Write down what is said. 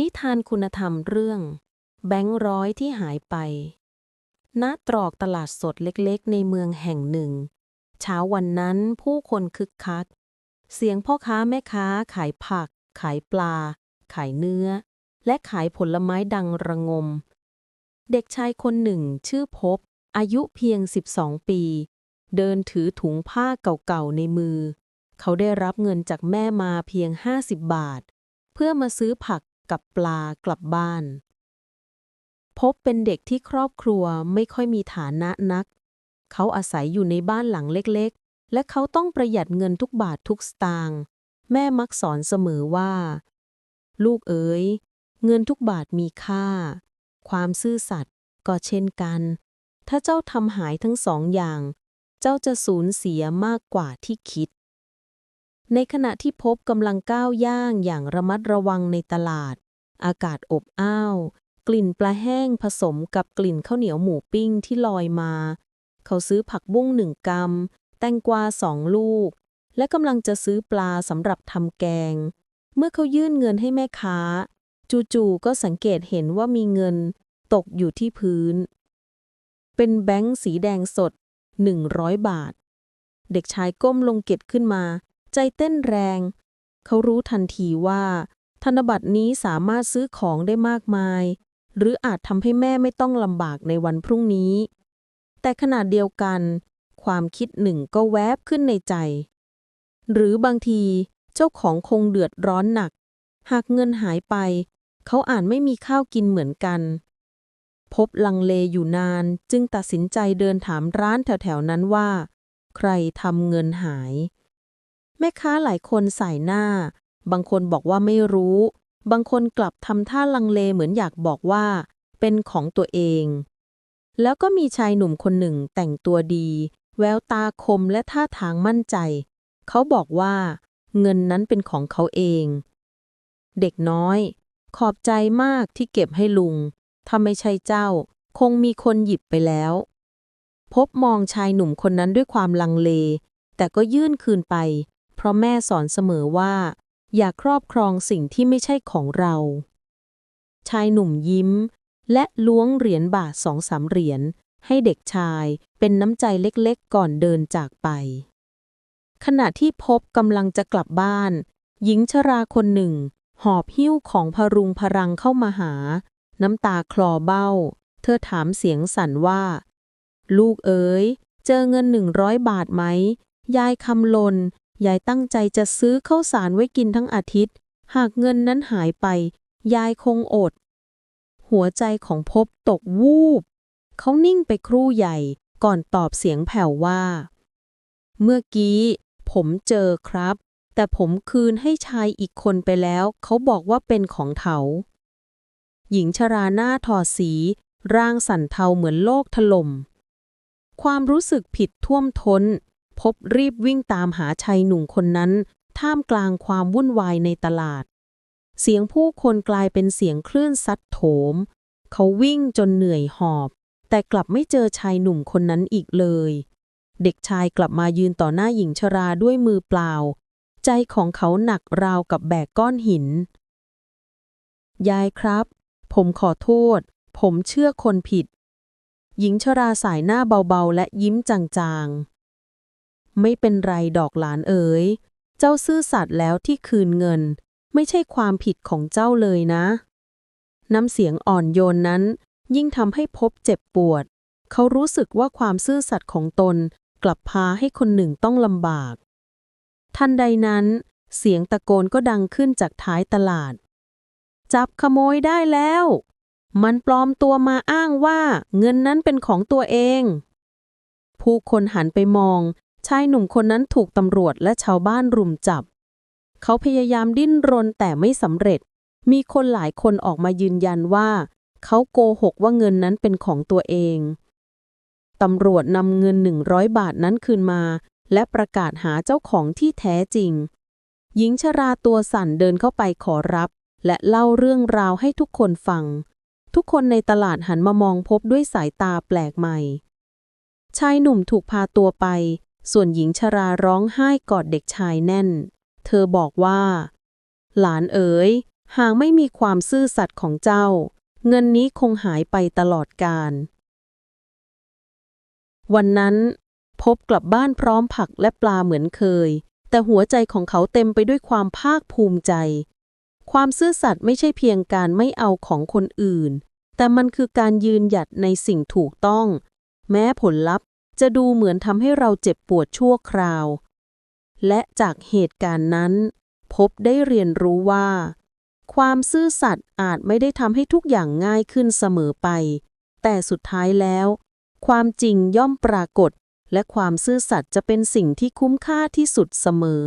นิทานคุณธรรมเรื่อง แบงค์ร้อยที่หายไป ณ ตรอกตลาดสดเล็กๆ ในเมืองแห่งหนึ่ง เช้าวันนั้นผู้คนคึกคัก เสียงพ่อค้าแม่ค้าขายผัก ขายปลา ขายเนื้อ และขายผลไม้ดังระงม เด็กชายคนหนึ่งชื่อพบ อายุเพียง 12 ปี เดินถือถุงผ้าเก่าๆในมือ เขาได้รับเงินจากแม่มาเพียง 50 บาท เพื่อมาซื้อผัก กับปลากลับบ้าน พบเป็นเด็กที่ครอบครัวไม่ค่อยมีฐานะนัก เขาอาศัยอยู่ในบ้านหลังเล็กๆ และเขาต้องประหยัดเงินทุกบาททุกสตางค์แม่มักสอนเสมอว่า ลูกเอ๋ย เงินทุกบาทมีค่า ความซื่อสัตย์ก็เช่นกัน ถ้าเจ้าทำหายทั้งสองอย่าง เจ้าจะสูญเสียมากกว่าที่คิด ในขณะที่พบกำลังก้าวย่างอย่างระมัดระวังในตลาด อากาศอบอ้าว กลิ่นปลาแห้งผสมกับกลิ่นข้าวเหนียวหมูปิ้งที่ลอยมา เขาซื้อผักบุ้งหนึ่งกำแตงกวาสองลูก และกำลังจะซื้อปลาสำหรับทำแกง เมื่อเขายื่นเงินให้แม่ค้า จู่ๆก็สังเกตเห็นว่ามีเงิน ตกอยู่ที่พื้น เป็นแบงค์สีแดงสด 100 บาท เด็กชายก้มลงเก็บขึ้นมา ใจเต้นแรง เขารู้ทันทีว่า ธนบัตรนี้สามารถซื้อของได้มากมาย หรืออาจทำให้แม่ไม่ต้องลำบากในวันพรุ่งนี้ แต่ขณะเดียวกัน ความคิดหนึ่งก็แวบขึ้นในใจ หรือบางทีเจ้าของคงเดือดร้อนหนัก หากเงินหายไป เขาอาจไม่มีข้าวกินเหมือนกัน พบลังเลอยู่นานจึงตัดสินใจเดินถามร้านแถวๆนั้นว่า ใครทำเงินหาย แม่ค้าหลายคนใส่หน้า บางคนบอกว่าไม่รู้ บางคนกลับทำท่าลังเลเหมือนอยากบอกว่า เป็นของตัวเอง แล้วก็มีชายหนุ่มคนหนึ่งแต่งตัวดี แววตาคมและท่าทางมั่นใจ เขาบอกว่า เงินนั้นเป็นของเขาเอง เด็กน้อย ขอบใจมากที่เก็บให้ลุง ถ้าไม่ใช่เจ้า คงมีคนหยิบไปแล้ว พบมองชายหนุ่มคนนั้นด้วยความลังเล แต่ก็ยื่นคืนไป เพราะแม่สอนเสมอว่า อย่าครอบครองสิ่งที่ไม่ใช่ของเรา ชายหนุ่มยิ้ม และล้วงเหรียญบาทสองสามเหรียญให้เด็กชายเป็นน้ำใจเล็กๆ ก่อนเดินจากไป ขณะที่พบกำลังจะกลับบ้าน หญิงชราคนหนึ่ง หอบหิ้วของพรุงพรังเข้ามาหา น้ำตาคลอเบ้า เธอถามเสียงสั่นว่า ลูกเอ๋ย เจอเงินหนึ่งร้อยบาทไหม ยายคำลน ยายตั้งใจจะซื้อข้าวสารไว้กินทั้งอาทิตย์ หากเงินนั้นหายไป ยายคงอด หัวใจของพบตกวูบ เขานิ่งไปครู่ใหญ่ก่อนตอบเสียงแผ่วว่า เมื่อกี้ ผมเจอครับ แต่ผมคืนให้ชายอีกคนไปแล้ว เขาบอกว่าเป็นของเขาหญิงชราหน้าถอดสี ร่างสั่นเทาเหมือนโลกถล่ม ความรู้สึกผิดท่วมท้น พบรีบวิ่งตามหาชายหนุ่มคนนั้น ท่ามกลางความวุ่นวายในตลาด เสียงผู้คนกลายเป็นเสียงคลื่นซัดโถม เขาวิ่งจนเหนื่อยหอบ แต่กลับไม่เจอชายหนุ่มคนนั้นอีกเลย เด็กชายกลับมายืนต่อหน้าหญิงชราด้วยมือเปล่า ใจของเขาหนักราวกับแบกก้อนหิน ยายครับ ผมขอโทษ ผมเชื่อคนผิด หญิงชราสายหน้าเบาๆ และยิ้มจางๆ ไม่เป็นไรดอกหลานเอ๋ย เจ้าซื่อสัตย์แล้วที่คืนเงิน ไม่ใช่ความผิดของเจ้าเลยนะ น้ำเสียงอ่อนโยนนั้น ยิ่งทำให้พบเจ็บปวด เขารู้สึกว่าความซื่อสัตย์ของตนกลับพาให้คนหนึ่งต้องลำบาก ทันใดนั้น เสียงตะโกนก็ดังขึ้นจากท้ายตลาด จับขโมยได้แล้ว มันปลอมตัวมาอ้างว่าเงินนั้นเป็นของตัวเอง ผู้คนหันไปมอง ชายหนุ่มคนนั้นถูกตำรวจและชาวบ้านรุมจับ เขาพยายามดิ้นรนแต่ไม่สำเร็จ มีคนหลายคนออกมายืนยันว่า เขาโกหกว่าเงินนั้นเป็นของตัวเอง ตำรวจนำเงิน 100 บาทนั้นคืนมา และประกาศหาเจ้าของที่แท้จริง หญิงชราตัวสั่นเดินเข้าไปขอรับ และเล่าเรื่องราวให้ทุกคนฟัง ทุกคนในตลาดหันมามองพบด้วยสายตาแปลกใหม่ ชายหนุ่มถูกพาตัวไป ส่วนหญิงชราร้องไห้กอดเด็กชายแน่น เธอบอกว่า หลานเอ๋ย หากไม่มีความซื่อสัตย์ของเจ้า เงินนี้คงหายไปตลอดกาล วันนั้นพบกลับบ้านพร้อมผักและปลาเหมือนเคย แต่หัวใจของเขาเต็มไปด้วยความภาคภูมิใจ ความซื่อสัตย์ไม่ใช่เพียงการไม่เอาของคนอื่น แต่มันคือการยืนหยัดในสิ่งถูกต้อง แม้ผลลัพธ์ จะดูเหมือนทำให้เราเจ็บปวดชั่วคราว และจากเหตุการณ์นั้น พบได้เรียนรู้ว่า ความซื่อสัตย์อาจไม่ได้ทำให้ทุกอย่างง่ายขึ้นเสมอไป แต่สุดท้ายแล้ว ความจริงย่อมปรากฏ และความซื่อสัตย์จะเป็นสิ่งที่คุ้มค่าที่สุดเสมอ